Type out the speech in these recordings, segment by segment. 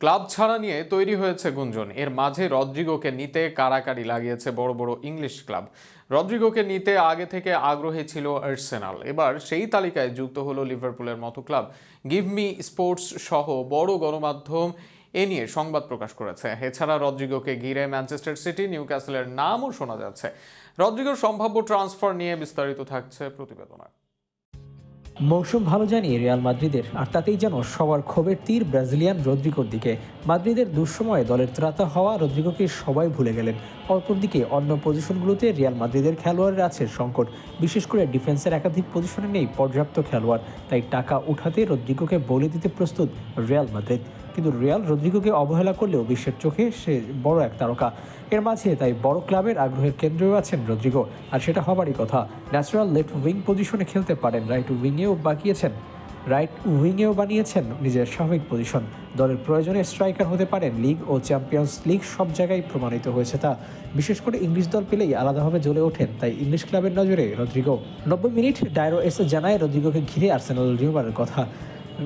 Club ছাড়া নিয়ে তৈরি হয়েছে গুঞ্জন। এর মাঝে রদ্রিগোকে নিতে কারাকারি লাগিয়েছে বড় বড় ইংলিশ ক্লাব। রদ্রিগোকে নিতে আগে থেকে আগ্রহী ছিল আর্সেনাল। এবার সেই তালিকায় যুক্ত হলো লিভারপুলের মতো ক্লাব। গিভ মি স্পোর্টস সহ বড় গণমাধ্যম এ নিয়ে সংবাদ প্রকাশ করেছে। এছাড়া রদ্রিগোকে ঘিরে ম্যানচেস্টার সিটি, নিউক্যাসলের নামও শোনা যাচ্ছে। রদ্রিগোর সম্ভাব্য ট্রান্সফার নিয়ে বিস্তারিত থাকছে প্রতিবেদনায় মৌসুম ভালো জানিয়ে রিয়াল মাদ্রিদের, আর তাতেই যেন সবার ক্ষোভের তীর ব্রাজিলিয়ান রদ্রিগোর দিকে। মাদ্রিদের দুঃসময়ে দলের ত্রাতা হওয়া রদ্রিগোকে সবাই ভুলে গেলেন। অপরদিকে অন্য পজিশনগুলোতে রিয়াল মাদ্রিদের খেলোয়াড়ের আছে সংকট। বিশেষ করে ডিফেন্সের একাধিক পজিশনে নেই পর্যাপ্ত খেলোয়াড়, তাই টাকা উঠাতে রদ্রিগোকে বলে দিতে প্রস্তুত রিয়াল মাদ্রিদ। কিন্তু রিয়াল রদ্রিগোকে অবহেলা করলেও বিশ্বের চোখে সে বড় এক তারকা। এর মাঝে তাই বড় ক্লাবের আগ্রহের কেন্দ্রেও আছেন রদ্রিগো। আর সেটা হবারই কথা। ন্যাচারাল লেফট উইং পজিশনে খেলতে পারেন। রাইট উইংয়েও বাকিয়েছেন রাইট উইংয়েও বানিয়েছেন নিজের স্বাভাবিক পজিশন। দলের প্রয়োজনে স্ট্রাইকার হতে পারেন লিগ ও চ্যাম্পিয়ন্স লিগ, সব জায়গায় প্রমাণিত হয়েছে তা। বিশেষ করে ইংলিশ দল পেলেই আলাদাভাবে জ্বলে ওঠেন তাই ইংলিশ ক্লাবের নজরে রদ্রিগো। নব্বই মিনিট ডায়রো এসে জানায় রদ্রিগোকে ঘিরে আর্সেনাল রিউমারের কথা।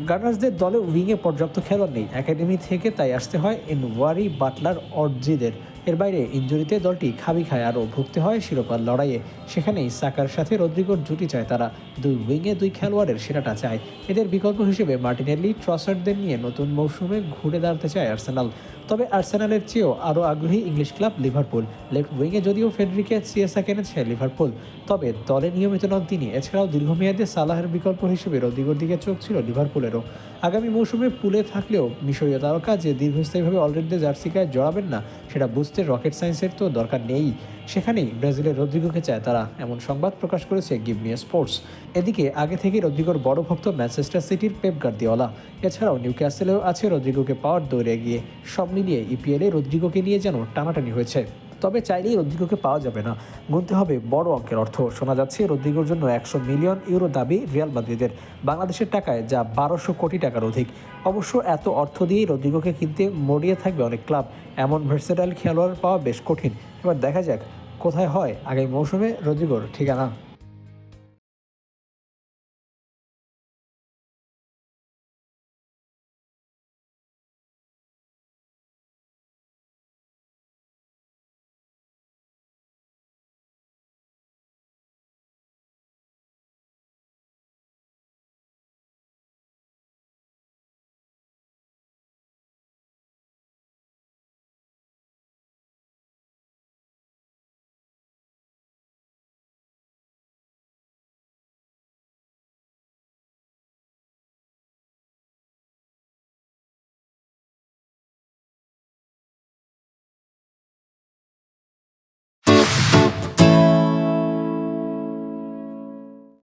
গার্নার্সদের দলে উইংয়ে পর্যাপ্ত খেলোয়াড় নেই। একাডেমি থেকে তাই আসতে হয় এনওয়ারি বাটলার অর্জিদের। এর বাইরে ইঞ্জুরিতে দলটি খাবি খায় আরও ভুগতে হয় শিরোপার লড়াইয়ে। সেখানেই সাকার সাথে রদ্রিগোর জুটি চায় তারা। দুই উইংয়ে দুই খেলোয়াড়ের সেরাটা চায়। এদের বিকল্প হিসেবে মার্টিনেল্লি ট্রসারদের নিয়ে নতুন মৌসুমে ঘুরে দাঁড়াতে চায় আর্সেনাল। তবে আর্সেনালের চেয়েও আরও আগ্রহী ইংলিশ ক্লাব লিভারপুল। লেফট উইংয়ে যদিও ফেডরিকে সিএসা কিনেছে লিভারপুল, তবে দলে নিয়মিত নন তিনি। এছাড়াও দীর্ঘমেয়াদে সালাহের বিকল্প হিসেবে রদ্রিগোর দিকে চোখ ছিল লিভারপুলেরও। আগামী মৌসুমে পুলে থাকলেও মিশরীয় তারকা যে দীর্ঘস্থায়ীভাবে অলরেডি জার্সি গায়ে জড়াবেন না, সেটা বুঝতে রকেট সায়েন্সের তো দরকার নেই। সেখানেই ব্রাজিলের রদ্রিগোকে চায় তারা, এমন সংবাদ প্রকাশ করেছে গিভমিয়া স্পোর্টস। এদিকে আগে থেকে রদ্রিগোর বড় ভক্ত ম্যানচেস্টার সিটির পেপ গার্দিওলা। এছাড়াও নিউক্যাসেলেও আছে রদ্রিগোকে পাওয়ার দৌড়ে গিয়ে সব মিলিয়ে ইপিএলে রদ্রিগোকে নিয়ে যেন টানাটানি হয়েছে। তবে চাইলেই রদ্রিগোকে পাওয়া যাবে না। গুনতে হবে বড় অঙ্কের অর্থ। শোনা যাচ্ছে, রদ্রিগোর জন্য একশো মিলিয়ন ইউরো দাবি রিয়াল মাদ্রিদের। বাংলাদেশের টাকায় যা বারোশো কোটি টাকার অধিক। অবশ্য এত অর্থ দিয়েই রদ্রিগোকে কিনতে মরিয়ে থাকবে অনেক ক্লাব। এমন ভার্সেটাইল খেলোয়াড় পাওয়া বেশ কঠিন। এবার দেখা যাক কোথায় হয়। আগামী মৌসুমে রদ্রিগোর ঠিকানা।